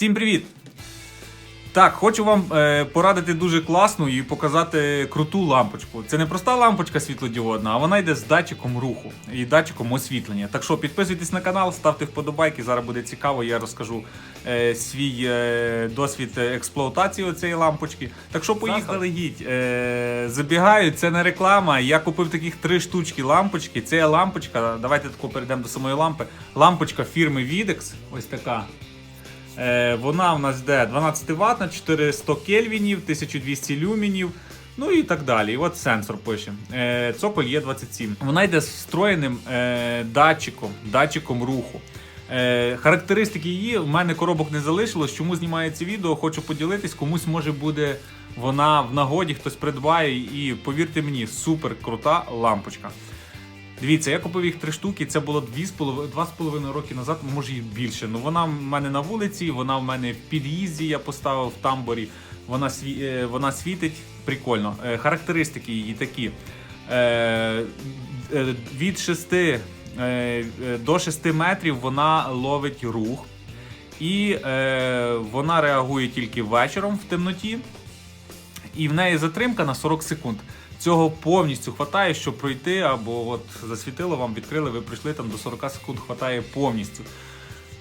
Всім привіт! Так, хочу вам е, порадити дуже класну і показати круту лампочку. Це не проста лампочка світлодіодна, а вона йде з датчиком руху і датчиком освітлення. Так що підписуйтесь на канал, ставте вподобайки. Зараз буде цікаво. Я розкажу е, свій е, досвід експлуатації цієї лампочки. Так що поїхали. Заздалегідь. Е, забігаю, це не реклама. Я купив таких три штучки лампочки. Це лампочка. Давайте тако перейдемо до самої лампи. Лампочка фірми Videx. Ось така. Е, Вона в нас йде 12 Вт, 400 кельвінів, 1200 люмінів. Ну і так далі. І от сенсор пише. Е, Цоколь є 27. Вона йде з встроєним е, датчиком, датчиком руху. Характеристики її в мене коробок не залишилось. Чому знімаю це відео? Хочу поділитись. Комусь може буде вона в нагоді, хтось придбає. І повірте мені, супер крута лампочка. Дивіться, я купив їх три штуки. Це було 2,5 роки назад, може і більше. Ну вона в мене на вулиці, вона в мене в під'їзді. Я поставив в тамборі. Вона сві... е, вона світить прикольно. Е, Характеристики її такі. Е, Від 6 е, е, до 6 метрів вона ловить рух. І вона реагує тільки вечором в темноті. І в неї затримка на 40 секунд. Цього повністю хватає, щоб пройти, або от засвітило вам, відкрили, ви прийшли там до 40 секунд, хватає повністю.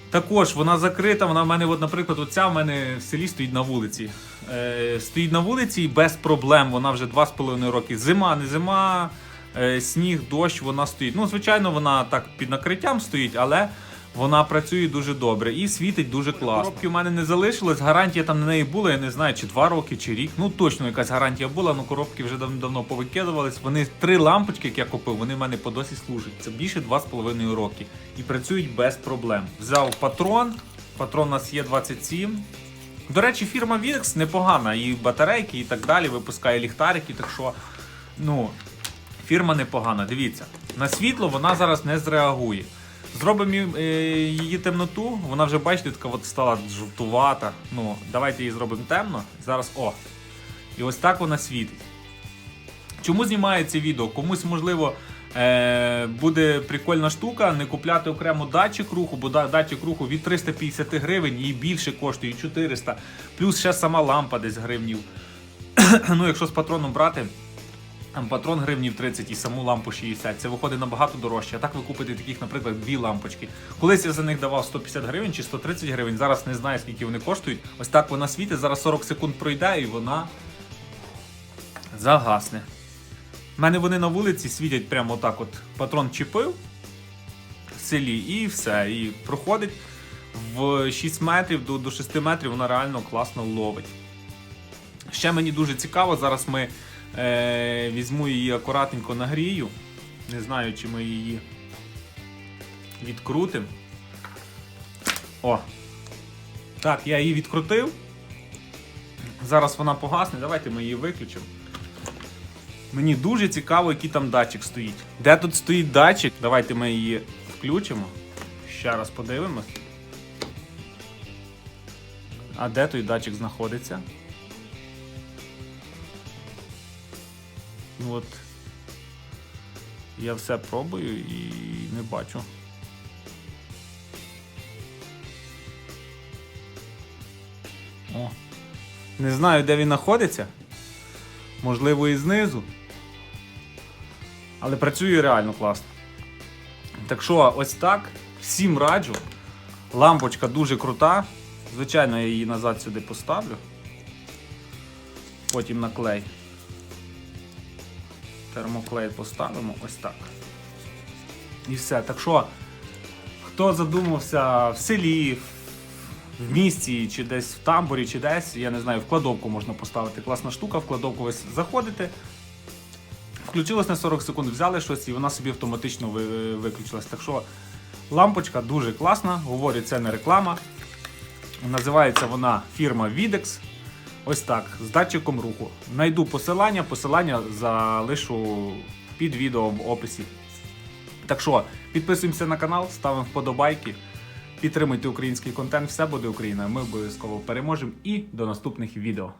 Також вона закрита. Вона в мене, от, наприклад, оця в мене в селі стоїть на вулиці. Е, стоїть на вулиці і без проблем. Вона вже 2,5 роки. Зима, не зима, е, сніг, дощ, вона стоїть. Ну, звичайно, вона так під накриттям стоїть, але вона працює дуже добре і світить дуже класно. Коробки в мене не залишилось. Гарантія там на неї була, я не знаю, чи 2 роки, чи рік. Ну точно якась гарантія була, але коробки вже дав- давно повикидувались. Вони три лампочки, як я купив, вони в мене по досі служать. Це більше 2,5 роки. І працюють без проблем. Взяв патрон. Патрон у нас є 27. До речі, фірма Videx непогана. І батарейки, і так далі. Випускає ліхтарики, так що, ну, фірма непогана. Дивіться, на світло вона зараз не зреагує. Зробимо е, її темноту, вона вже, бачите, така от стала жовтувата. Ну, давайте її зробимо темно. Зараз о. І ось так вона світить. Чому знімаю це відео? Комусь, можливо, е, буде прикольна штука, не купляти окремо датчик руху, бо датчик руху від 350 гривень і більше коштує, і 400. Плюс ще сама лампа десь гривнів. ну, якщо з патроном брати, патрон гривнів 30 і саму лампу 60. Це виходить набагато дорожче. А так ви купите таких, наприклад, дві лампочки. Колись я за них давав 150 гривень чи 130 гривень. Зараз не знаю, скільки вони коштують. Ось так вона світить. Зараз 40 секунд пройде і вона загасне. У мене вони на вулиці світять прямо отак. От патрон чіпив в селі і все. І проходить в 6 метрів до, до 6 метрів, вона реально класно ловить. Ще мені дуже цікаво, зараз ми е, візьму її акуратненько нагрію. Не знаю, чи ми її відкрутимо. О! Так, я її відкрутив. Зараз вона погасне. Давайте ми її виключимо. Мені дуже цікаво, який там датчик стоїть. Де тут стоїть датчик? Давайте ми її включимо. Ще раз подивимось. А де той датчик знаходиться? Ну от. Я все пробую і не бачу. О. Не знаю, де він знаходиться. Можливо, і знизу. Але працює реально класно. Так що, ось так. Всім раджу. Лампочка дуже крута. Звичайно, я її назад сюди поставлю. Потім на клей. Термоклей поставимо ось так. І все. Так що, хто задумався в селі, в місті, чи десь в тамбурі, чи десь, я не знаю, в кладовку можна поставити. Класна штука, в кладовку ви заходите. Включилось на 40 секунд, взяли щось і вона собі автоматично виключилась. Так що лампочка дуже класна, говорю, це не реклама. Називається вона фірма Videx. Ось так, з датчиком руху. Найду посилання, посилання залишу під відео в описі. Так що, підписуємося на канал, ставимо вподобайки, підтримуйте український контент, все буде Україна. Ми обов'язково переможемо і до наступних відео.